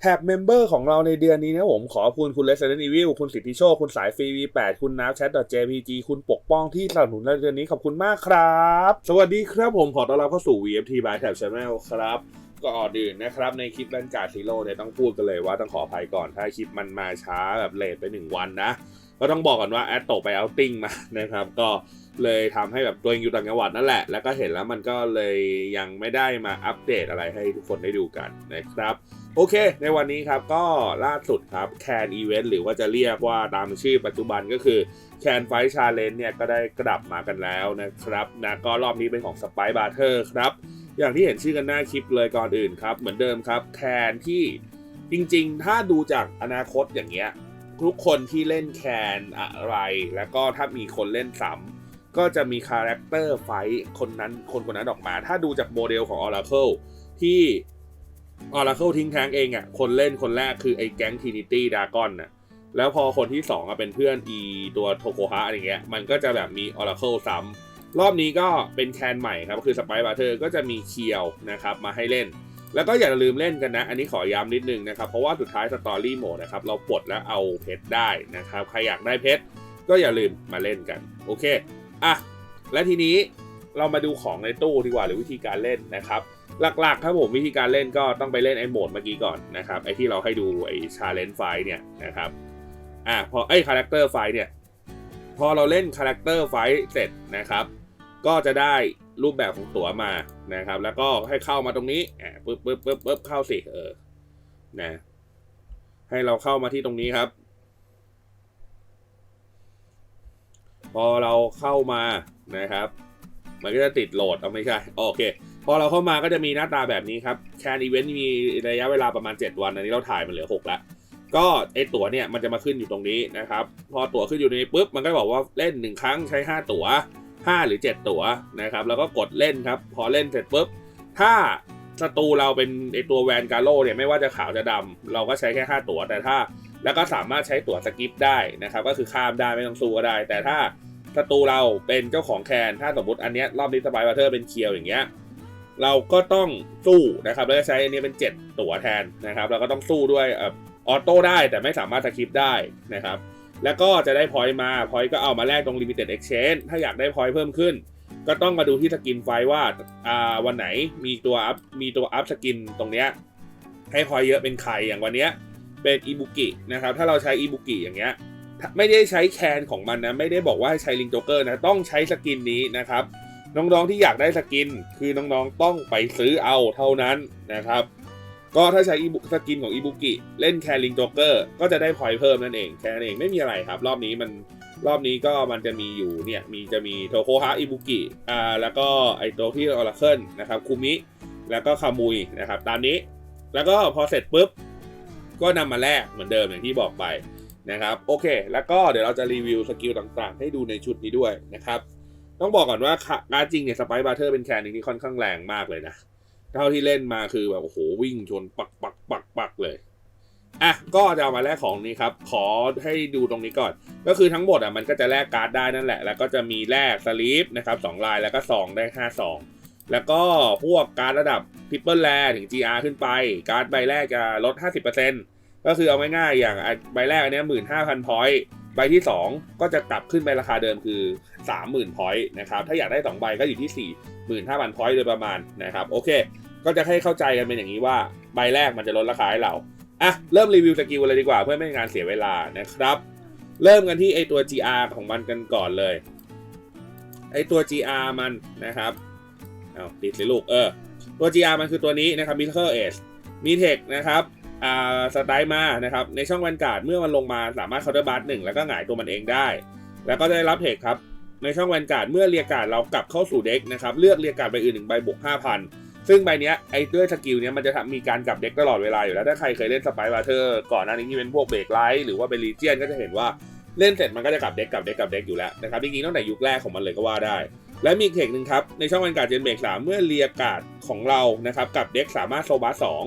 แท็บเมมเบอร์ของเราในเดือนนี้นะผมขอบคุณคุณ Resident Evil คุณสิทธิโชค คุณสายฟรี V8 คุณน้ำแชท .jpg คุณปกป้องที่สนับสนุนในเดือนนี้ขอบคุณมากครับ สวัสดีครับผมขอต้อนรับเข้าสู่ VFT by Tab Channel ครับก็ออดื่นนะครับในคลิปแลนการ์ดซีโร่เนี่ยต้องพูดกันเลยว่าต้องขออภัยก่อนถ้าคลิปมันมาช้าแบบเลทไปหนึ่งวันนะ ก็ต้องบอกก่อนว่าแอดโตไปเอาติ้งมานะครับก็เลยทำให้แบบตัวเองอยู่ต่างจังหวัดนั่นแหละ แล้วก็เห็นแล้วมันก็เลยยังไม่ได้มาอัปเดตอะไรให้ทุกคนได้ดูกันนะครับ โอเค ในวันนี้ครับก็ล่าสุดครับแคนอีเวนต์หรือว่าจะเรียกว่าตามชื่อปัจจุบันก็คือแคนไฟชาเลนเนี่ยก็ได้กลับมากันแล้วนะครับนะก็รอบนี้เป็นของสไปบาร์เทอร์ครับ อย่างที่เห็นชื่อกันหน้าคลิปเลยก่อนอื่นครับ เหมือนเดิมครับแคนที่จริงๆ ถ้าดูจากอนาคตอย่างเงี้ยทุกคนที่เล่นแคนอะไร แล้วก็ถ้ามีคนเล่นซ้ำก็จะมีคาแรคเตอร์ไฟท์คนนั้นคนคนนั้นออกมา ถ้าดูจากโมเดลของ Oracle ที่ Oracle ทิ้งแทงเองอะคนเล่นคนแรกคือไอ้แก๊ง Trinity Dragon น่ะแล้วพอคนที่2อะเป็นเพื่อนอีตัวโทโกฮะอะไรเงี้ยมันก็จะแบบมี Oracle ซ้ำรอบนี้ก็เป็นแคนใหม่ครับคือ Spy b a t t e r ก็จะมีเคียวนะครับมาให้เล่น แล้วก็อย่าลืมเล่นกันนะ อันนี้ขอย้ำนิดนึงนะครับ เพราะว่าสุดท้ายสตอรี่โหมดนะครับเราปลดแล้วเอาเพชรได้นะครับใครอยากได้เพชรก็อย่าลืมมาเล่นกัน โอเคอะและทีนี้เรามาดูของในตู้ดีกว่าหรือวิธีการเล่นนะครับ หลักๆครับผมวิธีการเล่นก็ต้องไปเล่นไอ้โหมดเมื่อกี้ก่อนนะครับไอ้ที่เราให้ดูไอ้ชาเลนจ์ไฟเนี่ยนะครับอะพอไอ้คาแรคเตอร์ไฟเนี่ยพอเราเล่นคาแรคเตอร์ไฟเสร็จนะครับ ก็จะได้รูปแบบของตั๋วมานะครับ แล้วก็ให้เข้ามาตรงนี้อ่าปึ๊บปึ๊บปึ๊บปึ๊บเข้าสิเออนะให้เราเข้ามาที่ตรงนี้ครับ พอเราเข้ามานะครับ มันก็จะติดโหลดเอาไม่ใช่โอเค อเราเข้ามาก็จะมีหน้าตาแบบนี้ครับแคนอีเวนต์มีระยะเวลาประมาณ 7 วันอันนี้เราถ่ายมันเหลือ 6 แล้ว ก็ไอตั๋วเนี่ยมันจะมาขึ้นอยู่ตรงนี้นะครับ พอตั๋วขึ้นอยู่ตรงนี้ปุ๊บมันก็บอกว่าเล่น 1 ครั้งใช้ 5 ตั๋ว 5 หรือ 7 ตั๋วนะครับ แล้วก็กดเล่นครับ พอเล่นเสร็จปุ๊บ ถ้าศัตรูเราเป็นไอตัวแวนกาโลเนี่ยไม่ว่าจะขาวจะดำเราก็ใช้แค่ 5 ตั๋วแต่ถ้าแล้วก็สามารถใช้ตั๋วสกิปได้นะครับก็คือข้ามได้ไม่ต้องสู้ก็ได้ แต่ถ้าศัตรูเราเป็นเจ้าของแคนถ้าสมมติอันเนี้ยรอบนี้สปายบัตเตอร์เป็นเคียวอย่างเงี้ย เราก็ต้องสู้นะครับแล้วก็ใช้อันนี้เป็น 7 ตัวแทนนะครับเราก็ต้องสู้ด้วยออโต้ได้แต่ไม่สามารถสกิปได้นะครับ แล้วก็จะได้พอยต์มาพอยต์ก็เอามาแลกตรง Limited Exchange ถ้าอยากได้พอยต์เพิ่มขึ้น ก็ต้องมาดูที่สกินไฟว่าอ่าวันไหนมีตัวอัพมีตัวอัพสกินตรงเนี้ยให้พอยต์เยอะเป็นใครอย่างวันเนี้ยเป็นอีบุกินะครับถ้าเราใช้อีบุกิอย่างเงี้ยไม่ได้ใช้แคนของมันนะไม่ได้บอกว่าให้ใช้ลิงโจเกอร์นะต้องใช้สกินนี้นะครับ น้องๆที่อยากได้สกิน คือน้องๆต้องไปซื้อเอาเท่านั้นนะครับ ก็ถ้าใช้อีบุสกินของอีบุกิเล่นแคลิงโจเกอร์ก็จะได้พอยเพิ่มนั่นเองแค่นั้นเองไม่มีอะไรครับ รอบนี้มันรอบนี้ก็มันจะมีอยู่เนี่ยมีจะมีโทโคฮะอีบุกิอ่าแล้วก็ไอโตที่ออร์เคิลนะครับคุมิแล้วก็คามุยนะครับตามนี้แล้วก็พอเสร็จปุ๊บ ก็นำมาแลกเหมือนเดิมอย่างที่บอกไปนะครับ โอเค แล้วก็เดี๋ยวเราจะรีวิวสกิลต่างๆ ให้ดูในชุดนี้ด้วยนะครับ ต้องบอกก่อนว่าการจริงเนี่ยสไปบาร์เทอร์เป็นแคนหนึ่งที่ค่อนข้างแรงมากเลยนะ เท่าที่เล่นมาคือแบบโอ้โหวิ่งชนปักปักปักปักเลยอะก็จะเอามาแลกของนี้ครับ ขอให้ดูตรงนี้ก่อน ก็คือทั้งหมดอะมันก็จะแลกการ์ดได้นั่นแหละ แล้วก็จะมีแลกสลีปนะครับสองลายแล้วก็ซองได้ห้าซองแล้วก็พวกการ์ดระดับพิปเปิลแลถึง GR ขึ้นไป การ์ดใบแรกจะลด 50%ก็คือเอาง่ายๆอย่างใบแรกอันนี้หมื่นห้าพันพอยต์ ใบที่ 2 ก็จะกลับขึ้นไปราคาเดิมคือ 30,000พอยต์นะครับถ้าอยากได้ 2 ใบก็อยู่ที่ 45,000พอยต์โดยประมาณนะครับโอเค ก็จะให้เข้าใจกันเป็นอย่างนี้ว่าใบแรกมันจะลดราคาให้เราอะเริ่มรีวิวสกิลเลยดีกว่าเพื่อไม่ให้งานเสียเวลานะครับ เริ่มกันที่ไอตัว GR ของมันกันก่อนเลยไอตัว GR มันนะครับเอาติดสิลูกเออตัว GR มันคือตัวนี้นะครับ m i r a c l e Ace มีเทคนะครับ อ่าสไตล์มานะครับในช่องแวนการ์ดเมื่อมันลงมาสามารถเคาน์เตอร์บัสหนึ่งแล้วก็หงายตัวมันเองได้ แล้วก็ได้รับเทคครับในช่องแวนการ์ดเมื่อเรียกการ์ดเรากลับเข้าสู่เด็กนะครับเลือกเรียกการ์ดใบอื่นหนึ่งใบบวก5,000ซึ่งใบเนี้ยไอ้ด้วยสกิลเนี้ยมันจะทำมีการกลับเด็กตลอดเวลาอยู่แล้ว ถ้าใครเคยเล่นสไปร์วาเทอร์ก่อนหน้านี้ที่เป็นพวกเบรกไลท์หรือว่าเป็นลีเจียนก็จะเห็นว่าเล่นเสร็จมันก็จะกลับเด็กกลับเด็กกลับเด็กอยู่แล้วนะครับจริงๆตั้งแต่ยุคแรกของมันเลยก็ว่าได้ และมีเทคหนึ่งครับในช่องวันการเจนเบรกสามเมื่อเรียกาดของเรานะครับกับเด็กสามารถโซบัสสอง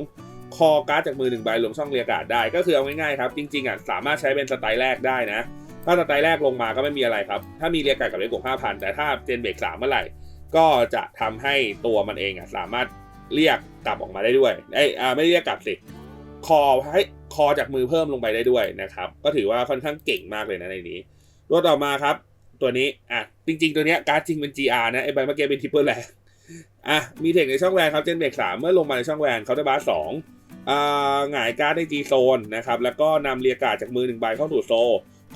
คอการ์ดจากมือหนึ่งใบลงช่องเรียการ์ดได้ ก็คือเอาง่ายๆครับ จริงๆอะสามารถใช้เป็นสไตล์แรกได้นะ ถ้าสไตล์แรกลงมาก็ไม่มีอะไรครับ ถ้ามีเรียการ์ดกับเด็กบวกห้าพันแต่ถ้าเจนเบรกสามเมื่อไหร่ ก็จะทำให้ตัวมันเองอะสามารถเรียกกลับออกมาได้ด้วยไอ้อ่าไม่เรียกกลับสิคอให้คอจากมือเพิ่มลงไปได้ด้วยนะครับ ก็ถือว่าค่อนข้างเก่งมากเลยนะในนี้ตัวต่อมาครับ ตัวนี้อะจริง ๆ ตัวเนี้ยการ์ดจริงเป็น GR นะไอ้ใบเมื่อกี้เป็นทิปเปิลแลอะมีเทคในช่องแวนครับเจนเบรกสามเมื่อลงมาในช่องแวนเขาจะบาสสอง หงายการ์ดใน G โซนนะครับแล้วก็นำเรียการ์ดจากมือหนึ่งใบเข้าสู่โซ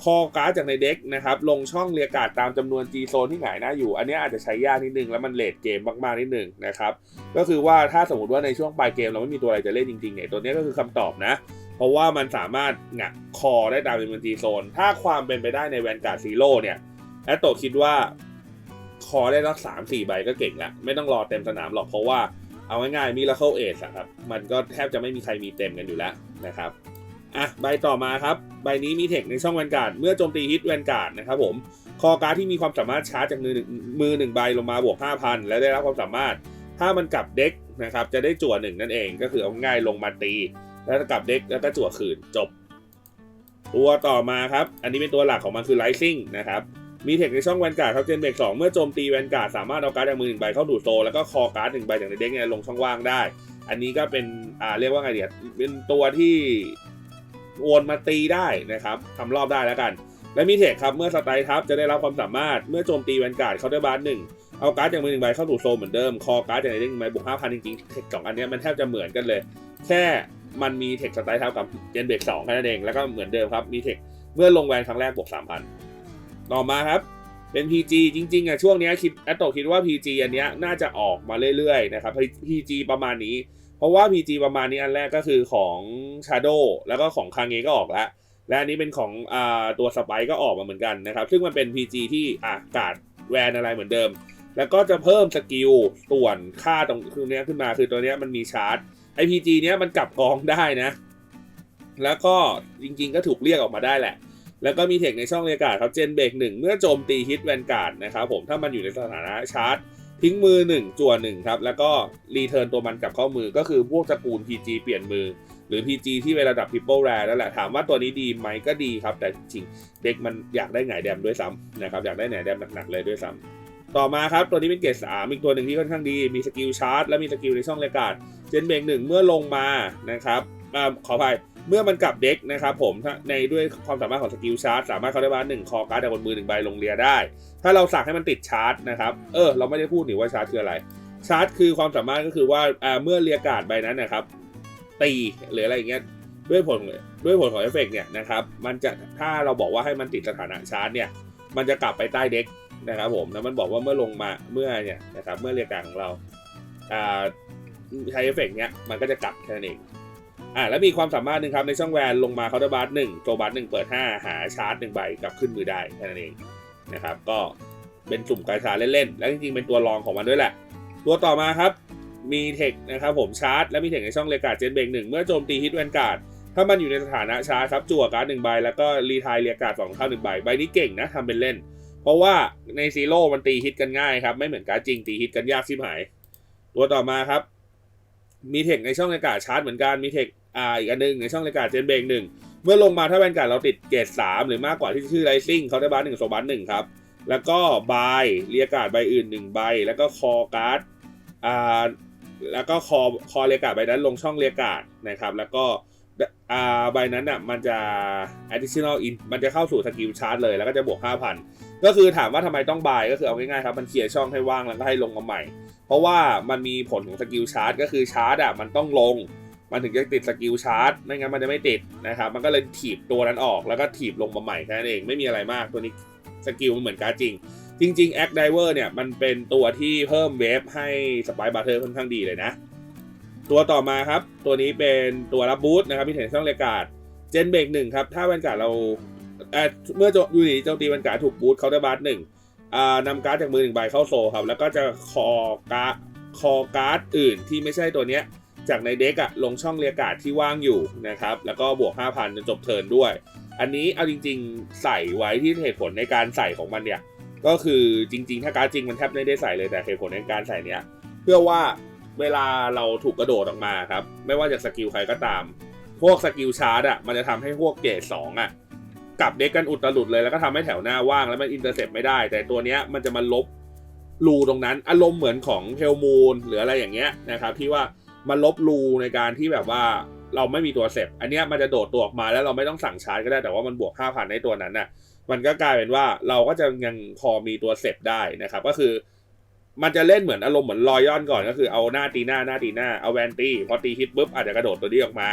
คอการ์ดจากในเด็กนะครับลงช่องเรียการ์ดตามจำนวน G โซนที่หงายหน้าอยู่ อันนี้อาจจะใช้ยากนิดนึงแล้วมันเลทเกมมากๆนิดนึงนะครับก็คือว่าถ้าสมมติว่าในช่วงปลายเกมเราไม่มีตัวอะไรจะเล่นจริงๆเนี่ยตัวนี้ก็คือคำตอบนะ เพราะว่ามันสามารถหงักคอได้ตามจำนวน G โซนถ้าความเป็นไปได้ในแวนการ์ดซีโร่เนี่ยแอตโตคิดว่าคอได้รักสามสี่ใบก็เก่งแล้วไม่ต้องรอเต็มสนามหรอกเพราะว่า เอาง่ายๆมีลาเคิลเอสครับ มันก็แทบจะไม่มีใครมีเต็มกันอยู่แล้วนะครับอะใบต่อมาครับ ใบนี้มีเทคในช่องแวนการ์ดเมื่อโจมตีฮิตแวนการ์ดนะครับผมคอการ์ดที่มีความสามารถชาร์จจากมือหนึ่งมือหนึ่งใบลงมาบวก 5,000 และได้รับความสามารถ ถ้ามันกลับเด็กนะครับจะได้จั่วหนึ่งนั่นเองก็คือเอาง่ายลงมาตี แล้วกลับเด็กแล้วก็จั่วคืนจบ ตัวต่อมาครับ อันนี้เป็นตัวหลักของมันคือไลซิ่งนะครับ มีเทคในช่องแวนการ์ดครับเจนเบรกสองเมื่อโจมตีแวนการ์ดสามารถเอาการ์ดจากมือหนึ่งใบเข้าดูดโซลแล้วก็คอการ์ดหนึ่งใบจากในเด็กเนี่ยลงช่องว่างได้ อันนี้ก็เป็นอ่าเรียกว่าไงเดียเป็นตัวที่วนมาตีได้นะครับทำรอบได้แล้วกัน และมีเทคครับเมื่อสไตล์ทับจะได้รับความสามารถเมื่อโจมตีแวนการ์ดเขาได้บาร์หนึ่งเอาการ์ดจากมือหนึ่งใบเข้าดูโซลเหมือนเดิม คอการ์ดจากในเด็กหนึ่งใบบวกห้าพันจริงๆเทคสองอันนี้มันแทบจะเหมือนกันเลย แค่มันมีเทคสไตล์ทับกับเจนเบรกสองแค่นั้นเองแล้วก็เหมือนเดิมครับมีเทคเมื่อลงแวนครั้งแรกบวกสามพัน ต่อมาครับเป็น PG จริงๆอะช่วงนี้คิดแอตโตคิดว่า PG อันเนี้ยน่าจะออกมาเรื่อยๆนะครับ PG ประมาณนี้ เพราะว่า PG ประมาณนี้อันแรกก็คือของ Shadow แล้วก็ของคางเงก็ออกแล้วและอันนี้เป็นของอ่าตัวสไปก็ออกมาเหมือนกันนะครับ ซึ่งมันเป็น PG ที่อะกาดแวนอะไรเหมือนเดิม แล้วก็จะเพิ่มสกิลส่วนค่าตรงคือเนี้ยขึ้นมาคือตัวเนี้ยมันมีชาร์จไอ PG เนี้ยมันกลับกองได้นะ แล้วก็จริงๆก็ถูกเรียกออกมาได้แหละ แล้วก็มีเทคในช่องเรียกการ์ดครับเจนเบรกหนึ่งเมื่อโจมตีฮิตแวนการ์ดนะครับผมถ้ามันอยู่ในสถานะชาร์จ ทิ้งมือ 1 จั่ว1ครับ แล้วก็รีเทิร์นตัวมันกลับเข้ามือก็คือพวกตระกูล PG เปลี่ยนมือ หรือ PG ที่เป็นระดับ Triple Rare นั่นแหละถามว่าตัวนี้ดีไหมก็ดีครับ แต่จริงๆเด็กมันอยากได้หงายแดมด้วยซ้ำนะครับอยากได้หงายแดมหนักๆเลยด้วยซ้ำต่อมาครับ ตัวนี้เป็นเกรดสามอีกตัวหนึ่งที่ค่อนข้างดี มีสกิลชาร์จและมีสกิลในช่องเรียกาดเจนเบรกหนึ่งเมื่อลงมานะครับอขออภัย เมื่อมันกลับเด็กนะครับผมถ้าในด้วยความสามารถของสกิลชาร์จสามารถเข้าได้บ้านหนึ่งคอการ์ดจากบนมือหนึ่งใบลงเรียได้ ถ้าเราสั่งให้มันติดชาร์จนะครับ เออ เราไม่ได้พูดหนิว่าชาร์จคืออะไร ชาร์จคือความสามารถก็คือว่าอ่าเมื่อเรียการ์ดใบนั้นนะครับ ตีหรืออะไรอย่างเงี้ยด้วยผลด้วยผลของเอฟเฟกต์เนี่ยนะครับ มันจะถ้าเราบอกว่าให้มันติดสถานะชาร์จเนี่ยมันจะกลับไปใต้เด็กนะครับผมแล้วมันบอกว่าเมื่อลงมาเมื่อเนี่ยนะครับเมื่อเรียการดของเราอ่าใช้เอฟเฟกต์เนี้ยมันก็จะกลับแค่นั้นเอง อ่าแล้วมีความสามารถหนึ่งครับในช่องแวนลงมาเคาน์เตอร์บาร์หนึ่งโจบาร์หนึ่งเปิด 5 หาชาร์จหนึ่งใบกลับขึ้นมือได้แค่นั้นเองนะครับก็เป็นสุ่มกาชาเล่นๆ แล้วจริงๆ เป็นตัวรองของมันด้วยแหละ ตัวต่อมาครับมีเทคนะครับผมชาร์จ และมีเทคในช่องเลกาเจนเบงหนึ่งเมื่อโจมตีฮิตแวนการ์ดถ้ามันอยู่ในสถานะชาร์จครับจั่วการ์ดหนึ่งใบแล้วก็รีทายเรียกการ์ดสองเข้าหนึ่งใบใบนี้เก่งนะทำเป็นเล่น เพราะว่าในซีโร่มันตีฮิตกันง่ายครับ ไม่เหมือนการ์ดจริงตีฮิตกันยากชิบหาย ตัวต่อมาครับ มีเทคในช่องเลกาชาร์จเหมือนกันมีเทค อีกอันหนึงในช่องเลกาเจนเบงหนึ่งเมื่อลงมาถ้าแวนการ์ดเราติดเกรดสามหรือมากกว่าที่ชื่อไรซิ่งเขาได้บาร์หนึ่งโซบัสหนึ่งครับ แล้วก็บายเรียกกาดใบอื่นหนึ่งใบ แล้วก็คอการ์ดอ่าแล้วก็คอคอเรียกกาดใบนั้นลงช่องเรียกกาดนะครับ แล้วก็อ่าใบนั้นอะมันจะ additional in มันจะเข้าสู่สกิลชาร์จเลย แล้วก็จะบวก 5,000 ก็คือถามว่าทำไมต้องบายก็คือเอาง่ายๆครับ มันเคลียร์ช่องให้ว่างแล้วก็ให้ลงมาใหม่ เพราะว่ามันมีผลของสกิลชาร์จก็คือชาร์จอะมันต้องลง มันถึงจะติดสกิลชาร์จไม่งั้นมันจะไม่ติดนะครับ มันก็เลยถีบตัวนั้นออกแล้วก็ถีบลงมาใหม่แค่นั้นเองไม่มีอะไรมากตัวนี้สกิลมันเหมือนการดจริง จริงๆ Act Diver เนี่ยมันเป็นตัวที่เพิ่มเวฟให้สไปบัตเตอร์ค่อนข้างดีเลยนะ ตัวต่อมาครับ ตัวนี้เป็นตัวรับบูทนะครับมีเทนช่องเรกาดเจนเบรกหนึ่งครับ ถ้าแวนการ์ดเราเเมื่อยูนิตโจมตีแวนการ์ดถูกบูทเขาได้บัตหนึ่งนำการ์ดจากมือหนึ่งใบเข้าโซครับแล้วก็จะคอการ์ดคอการ์ดอื่นที่ไม่ใช่ตัวเนี้ย จากในเด็กอะลงช่องเรียการ์ดที่ว่างอยู่นะครับ แล้วก็บวก 5,000จนจบเทิร์นด้วย อันนี้เอาจริง ๆ ใส่ไว้ที่เหตุผลในการใส่ของมันเนี่ย ก็คือจริง ๆ ถ้าการดจริงมันแทบไม่ได้ใส่เลยแต่เหตุผลในการใส่เนี้ยเพื่อว่าเวลาเราถูกกระโดดออกมาครับ ไม่ว่าจะสกิลใครก็ตาม พวกสกิลชาร์ดอะมันจะทำให้พวกเกรดสองอะกลับเด็กกันอุตลุดเลยแล้วก็ทำให้แถวหน้าว่างแล้วมันอินเตอร์เซปไม่ได้ แต่ตัวเนี้ยมันจะมาลบรูตรงนั้นอารมณ์เหมือนของเฮลมูนหรืออะไรอย่างเงี้ยนะครับที่ว่า มันลบรูในการที่แบบว่าเราไม่มีตัวเสพอันเนี้ยมันจะโดดตัวออกมาแล้วเราไม่ต้องสั่งชาร์จก็ได้แต่ว่ามันบวก 5,000ในตัวนั้นน่ะมันก็กลายเป็นว่าเราก็จะยังพอมีตัวเสพได้นะครับ ก็คือ มันจะเล่นเหมือนอารมณ์เหมือนรอยย่อนก่อนก็คือเอาหน้าตีหน้าหน้าตีหน้าเอาแวนตีพอตีฮิตปุ๊บอาจจะกระโดดตัวนี้ออกมา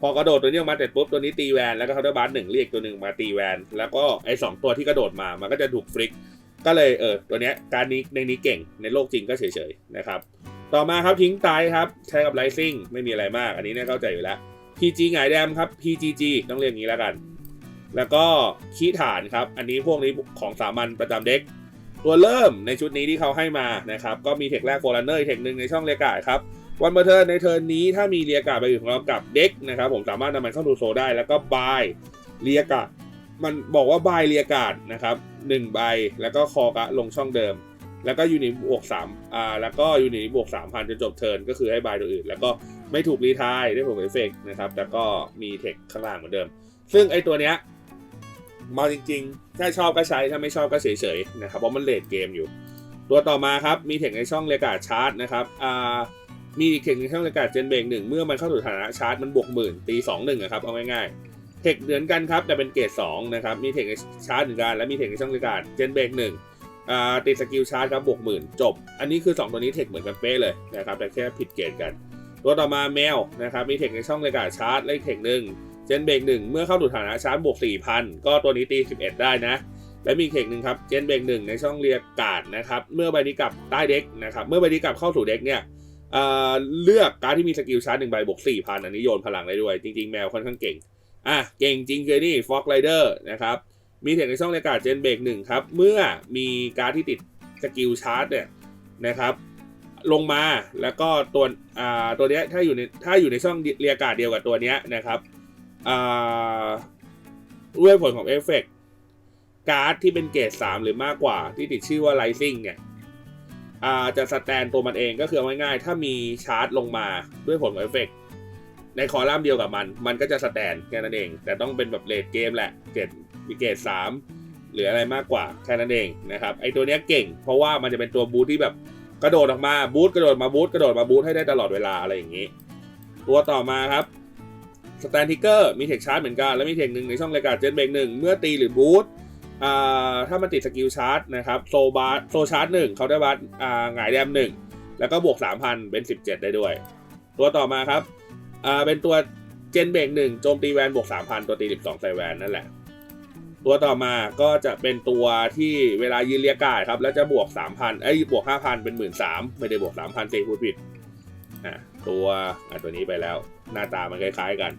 พอกระโดดตัวนี้ออกมาเสร็จปุ๊บตัวนี้ตีแวนแล้วก็เคาน์เตอร์บาร์หนึ่งเรียกตัวหนึ่งมาตีแวน แล้วก็ไอ้สองตัวที่กระโดดมามันก็จะถูกฟลิกก็เลยเออตัวเนี้ยการนี้ในนี้เก่งในโลกจริงก็เฉยๆนะครับ ต่อมาครับทิ้งตายครับ ใช้กับไ i ซิ่งไม่มีอะไรมาก อันนี้เนี่ยเข้าใจอยู่แล้ว PG หงายแดมครับ PGG ต้องเรียกงนี้แล้วกัน แล้วก็คีย์ฐานครับ อันนี้พวกนี้ของสามัญประจำเด็ก ตัวเริ่มในชุดนี้ที่เขาให้มานะครับ ก็มีเทคแรกโฟลันเนอร์เทคหนึ่งในช่องเรียกาครับวันเบอร์เทิร์นในเทิร์นนี้ถ้ามีเรียกาไปอยู่ของเรากับเด็กนะครับผมสามารถนำมันเข้าดูโซได้แล้วก็บายเรียกามันบอกว่าบายเรียกาดนะครับหนึ่งใบแล้วก็คอกะลงช่องเดิม แล้วก็ยูนิตบวกสามอ่าแล้วก็ยูนิตบวกสามพันจนจบเทิร์นก็คือให้บายตัวอื่น แล้วก็ไม่ถูกรีทายได้ผลเอฟเฟกนะครับแล้วก็มีเทคข้างล่างเหมือนเดิม ซึ่งไอตัวเนี้ยมาจริงๆ ถ้าชอบก็ใช้ ถ้าไม่ชอบก็เฉยๆ นะครับ เพราะมันเลดเกมอยู่ ตัวต่อมาครับ มีเทคในช่องเรียกาชาร์จนะครับ อ่า มีเทคในช่องเรียกาเจนเบงหนึ่ง เมื่อมันเข้าสู่ฐานะชาร์จ มันบวกหมื่นตีสองหนึ่งครับ เอาง่ายๆ เทคเหมือนกันครับ แต่เป็นเกรดสองนะครับ มีเทคในชาร์จเหมือนกัน และมีเทคในช่องเรียกาเจนเบงหนึ่ง ติดสกิลชาร์จครับบวกหมื่นจบ อันนี้คือ 2 ตัวนี้เทคเหมือนกันเป๊ะเลยนะครับแต่แค่ผิดเกรดกัน ตัวต่อมาแมวนะครับมีเทคในช่องเรียกาชาร์จและอีกเทคหนึ่งเจนเบรกหนึ่งเมื่อเข้าสู่ฐานะชาร์จบวก4,000 ก็ตัวนี้ตี 11 ได้นะ และมีอีกเทคหนึ่งครับเจนเบรกหนึ่งในช่องเรียกการ์ดนะครับเมื่อใบนี้กลับใต้เด็กนะครับเมื่อใบนี้กลับเข้าสู่เด็กเนี่ยเเลือกการดที่มีสกิลชาร์จหนึ่งใบบวก4,000อันนี้โยนพลังได้ด้วย จริงๆแมวค่อนข้างเก่งอะเก่งจริงคือนี่ฟ็อกไรเดอร์นะครับ มีเทคในช่องเรียกาดเจนเบรกหนึ่งครับ เมื่อมีการดที่ติดสกิลชาร์จเนี่ยนะครับ ลงมาแล้วก็ตัวอ่าตัวเนี้ยถ้าอยู่ในถ้าอยู่ในช่องเรียกกาดเดียวกับตัวเนี้ยนะครับอ่าด้วยผลของเอฟเฟกต์การ์ดที่เป็นเกรด3 หรือมากกว่าที่ติดชื่อว่า Rising เนี่ยอาจะสแตนตัวมันเองก็คืออง่ายๆ ถ้ามีชาร์จลงมาด้วยผลของเอฟเฟกต์ในคอลัมน์เดียวกับมัน มันก็จะสแตนแค่นั้นเอง แต่ต้องเป็นแบบเลดเกมแหละเกรด มีเกรด3หรืออะไรมากกว่าแค่นั้นเองนะครับไอตัวเนี้ยเก่ง เพราะว่ามันจะเป็นตัวบูทที่แบบกระโดดออกมาบูทกระโดดมาบูทกระโดดมาบูทให้ได้ตลอดเวลาอะไรอย่างนี้ ตัวต่อมาครับสแตนทิกเกอร์มีเทคชาร์จเหมือนกัน และมีเทคหนึ่งในช่องรายการเจนเบงหนึ่งเมื่อตีหรือบูทถ้ามันติดสกิลชาร์จนะครับโซบาร์โซชาร์จหนึ่งเขาได้บัตหงายแดมหนึ่งแล้วก็บวก 3,000 เป็น 17 ได้ด้วย ตัวต่อมาครับเป็นตัวเจนเบงหนึ่งโจมตีแวนบวก 3,000 ตัวตี 12ใส่แวนนั่นแหละ ตัวต่อมาก็จะเป็นตัวที่เวลายืนเรียกกายครับ แล้วจะบวก 3,000เอ้ยบวก 5,000 เป็น 13,000ไม่ได้บวก 3,000เซพูดผิดอะตัวอะตัวนี้ไปแล้วหน้าตามันคล้ายๆกัน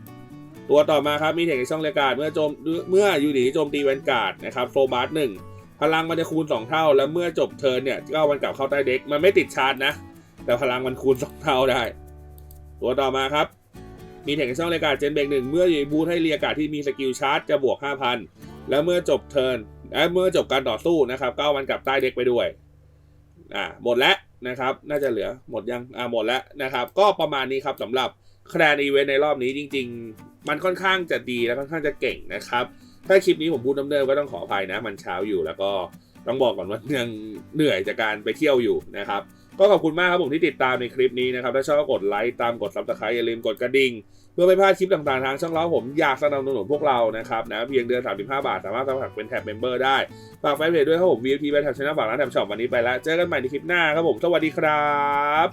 ตัวต่อมาครับมีเทคในช่องเรายการเมื่อโจมเมื่อยูนิตโจมตีแวนการ์ดนะครับโซบาร์หนึ่งพลังมันจะคูณ 2 เท่า แล้วเมื่อจบเทิร์นเนี่ยก็เอามันกลับเข้าใต้เด็กมันไม่ติดชาร์จนะ แต่พลังมันคูณ 2 เท่าได้ ตัวต่อมาครับมีเทคในช่องเรายการเจนเบงหนึ่งเมื่อยูนิบูทให้เรียการ์ดที่มีสกิลชาร์จจะบวก 5,000 แล้วเมื่อจบเทิร์นและเมื่อจบการต่อสู้นะครับก็เอามันกลับใต้เด็กไปด้วยอ่าหมดแล้วนะครับ น่าจะเหลือหมดยังอ่าหมดแล้วนะครับ ก็ประมาณนี้ครับสำหรับคะแนนอีเวนต์ในรอบนี้จริง ๆ มันค่อนข้างจะดีและค่อนข้างจะเก่งนะครับ ถ้าคลิปนี้ผมพูดเนินก็ต้องขออภัยนะ มันเช้าอยู่แล้วก็ต้องบอกก่อนว่ายังเหนื่อยจากการไปเที่ยวอยู่นะครับ ก็ขอบคุณมากครับผมที่ติดตามในคลิปนี้นะครับ ถ้าชอบกดไลค์ตามกดซับสไครต์อย่าลืมกดกระดิ่ง เพื่อไม่พลาดคลิปต่างๆทางช่องเราผมอยากสนับสนุนพวกเรานะครับนะเพียงเดือน 35 บาท สามารถสมัครเป็นแท็บเมมเบอร์ได้ ฝากแฟนเพจด้วยครับผม VIP ไปแท็บชนะฝากร้านแท็บช็อปวันนี้ไปแล้ว เจอกันใหม่ในคลิปหน้าครับผม สวัสดีครับ